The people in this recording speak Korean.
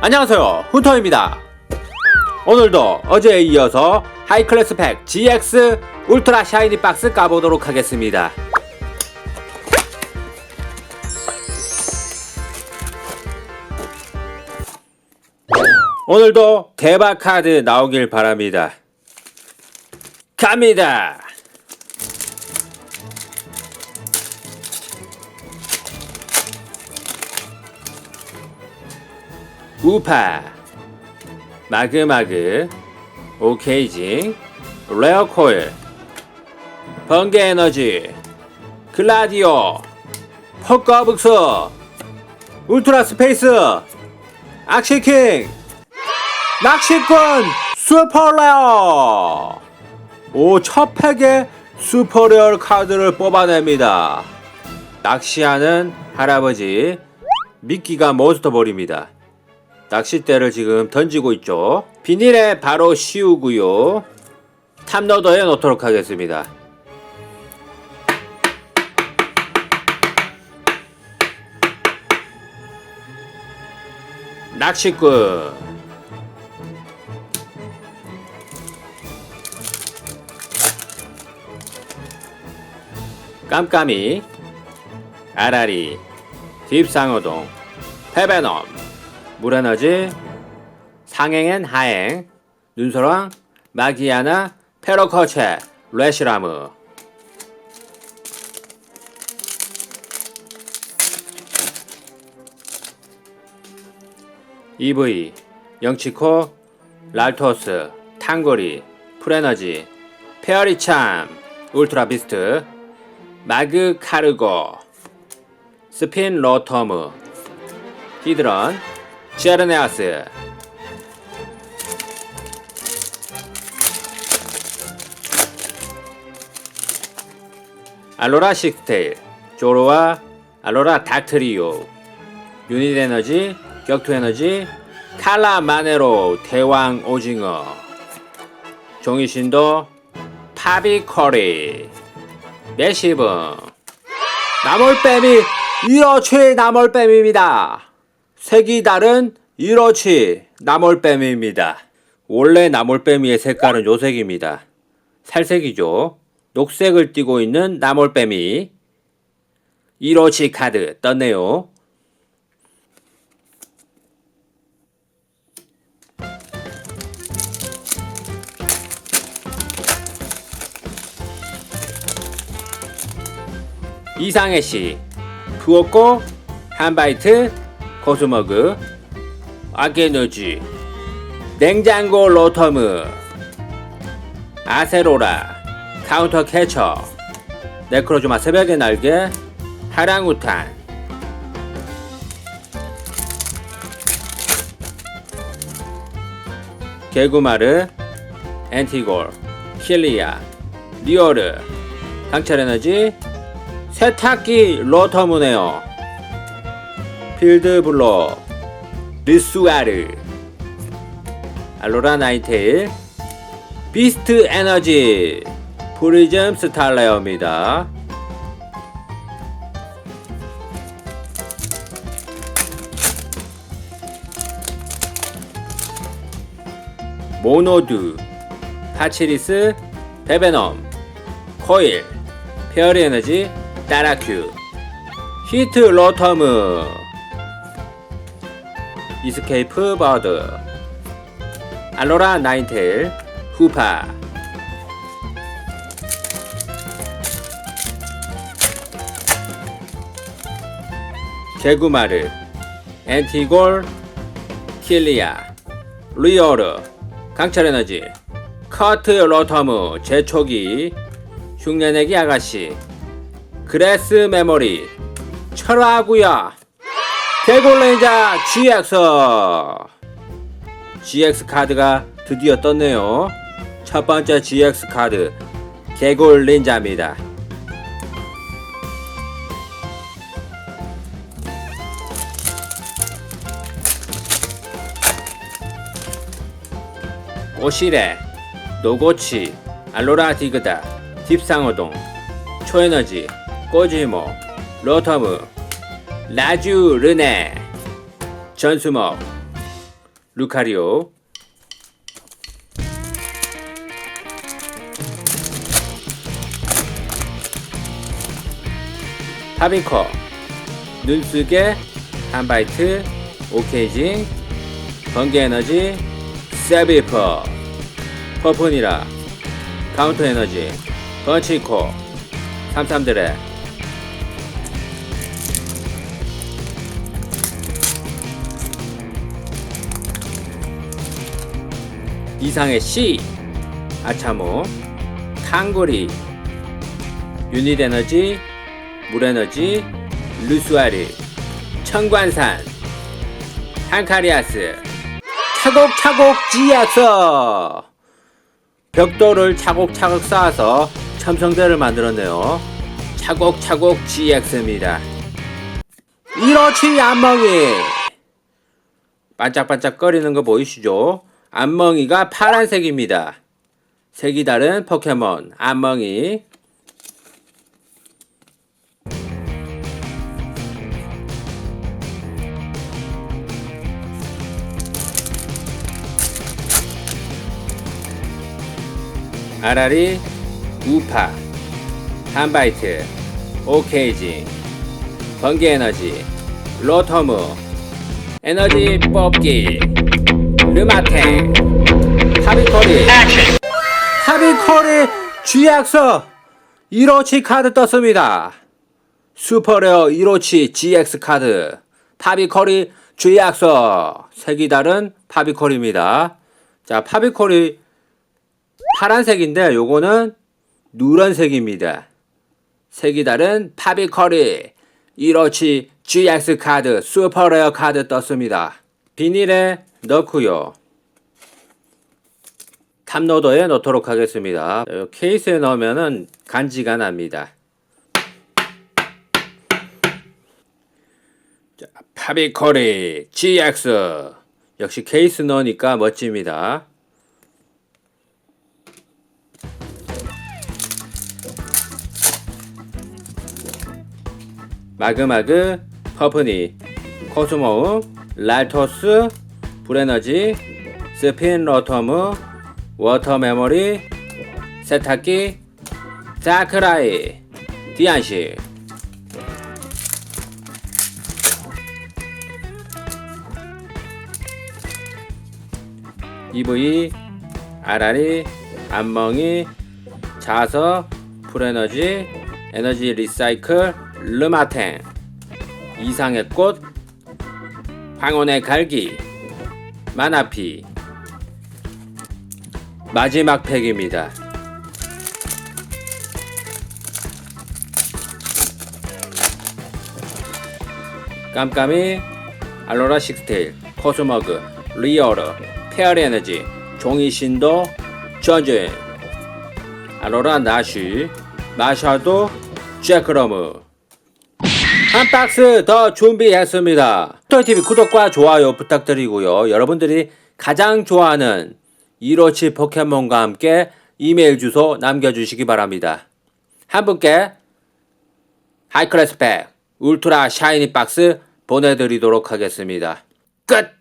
안녕하세요. 훈터입니다. 오늘도 어제에 이어서 하이클래스 팩 GX 울트라 샤이니 박스 까보도록 하겠습니다. 오늘도 대박 카드 나오길 바랍니다. 갑니다 우파. 마그마그. 오케이징. 레어 코일. 번개 에너지. 글라디오. 퍼커북스. 울트라 스페이스. 악시킹. 낚시꾼 슈퍼레어. 오첫 팩에 슈퍼레어 카드를 뽑아냅니다. 낚시하는 할아버지 미끼가 몬스터볼입니다 낚싯대를 지금 던지고 있죠. 비닐에 바로 씌우고요. 탑로더에 넣도록 하겠습니다. 낚시꾼 깜깜이 아라리 딥상어동 페베넘 물에너지 상행엔 하행 눈소랑 마기아나 페로커체 레시라무. EV 영치코 랄토스 탕거리 프레너지 페어리참 울트라 비스트 마그 카르고 스핀 로터무. 히드런 제르네아스. 알로라 식스테일 조로와 알로라 닥트리오 유닛 에너지 격투 에너지 칼라 마네로 대왕 오징어 종이신도 파비 커리 메시브. 나몰뱀이 1호치 나몰뱀입니다. 색이 다른 1호치 나몰뱀입니다. 원래 나몰뱀이의 색깔은 요색입니다. 살색이죠. 녹색을 띠고 있는 나몰뱀이 1호치 카드 떴네요. 이상해 씨, 푸오꼬, 한바이트, 코스머그, 아게너지, 냉장고 로터무, 아세로라, 카운터 캐쳐, 네크로즈마 새벽의 날개, 하랑우탄, 개구마르, 엔티골, 킬리아, 리오르, 강철에너지, 세탁기 로터무네요. 필드블러 리수아르. 알로라 나이테일 비스트 에너지. 프리즘 스탈레어입니다. 모노드 파치리스 베베넘 코일 페어리 에너지 따라큐 히트 로터무 이스케이프 버드. 알로라 나인테일 후파. 제구마르 엔티골 킬리아 리오르 강철에너지 커트 로터무 제초기 흉내내기 아가씨 그레스 메모리 철화구야 개골레인자 GX GX 카드가 드디어 떴네요. 첫 번째 GX 카드 개골 닌자입니다. 오시레 노고치 알로라 디그다 딥상어동 초에너지 꼬지모 로터무 라주 르네 전수목 루카리오. 파비코 눈쓰게 한바이트 오케이징 번개에너지 세비퍼 퍼프니라 카운터 에너지 번치코 삼삼드레 이상의 C 아차모 탕고리 유닛 에너지 물 에너지 루스아리 청관산 한카리아스. 차곡차곡 지약서 벽돌을 차곡차곡 쌓아서 첨성대를 만들었네요. 차곡차곡 GX입니다. 이로치 안멍이. 반짝반짝 거리는 거 보이시죠? 안멍이가 파란색입니다. 색이 다른 포켓몬 안멍이. 아라리 우파 한바이트 오케이지 번개 에너지 로터무 에너지 뽑기 르마탱 하비코리. 하비코리 쥐약서 1호치 카드 떴습니다. 슈퍼레어 1호치 GX 카드. 파비코리 쥐약서. 색이 다른 파비코리입니다. 자 파비코리 파란색인데 요거는 누런색입니다. 색이 다른 파비커리 1호치 GX 카드 슈퍼레어 카드 떴습니다. 비닐에 넣고요. 탑로더에 넣도록 하겠습니다. 요 케이스에 넣으면은 간지가 납니다. 자, 파비커리 GX 역시 케이스 넣으니까 멋집니다. 마그마그, 퍼프니, 코스모우, 랄토스, 브레너지, 스핀 로터무, 워터 메모리, 세탁기, 자크라이, 디안시. EV, 아라리, 안멍이, 자서, 풀에너지, 에너지 리사이클, 르마텐, 이상의 꽃, 황혼의 갈기, 마나피. 마지막 팩입니다. 깜깜이, 알로라 식스테일, 코스모그, 리어르, 페어리 에너지, 종이 신도, 전진, 알로라 나쉬, 마샤도, 제크러무. 한 박스 더 준비했습니다. 토이TV 구독과 좋아요 부탁드리고요. 여러분들이 가장 좋아하는 1호치 포켓몬과 함께 이메일 주소 남겨주시기 바랍니다. 한 분께 하이클래스 팩 울트라 샤이니 박스 보내드리도록 하겠습니다. 끝!